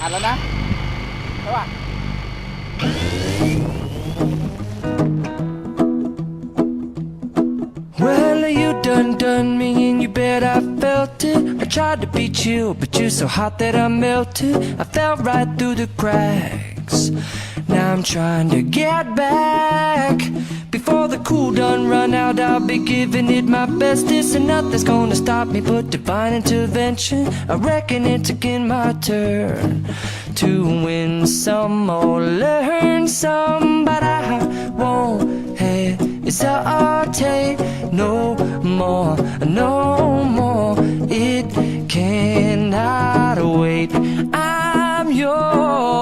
อ่านแล้วนะใช่ป่ะ Well, you done done me and you bet I felt it. I tried to be chill, but you're so hot that I melted. I fell right through the cracks. Now I'm trying to get back. Before the cool done run out, I'll be giving it my best This and nothing's gonna stop me but divine intervention. I reckon it's again my turn to win some or learn some, but I won't hesitate no more, no more. It cannot wait. I'm yours.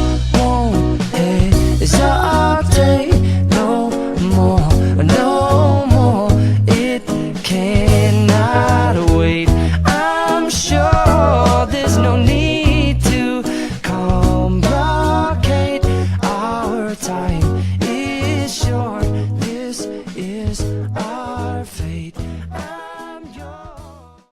is our day no more, no more. It cannot wait. I'm sure there's no need to complicate. Our time is short. This is our fate.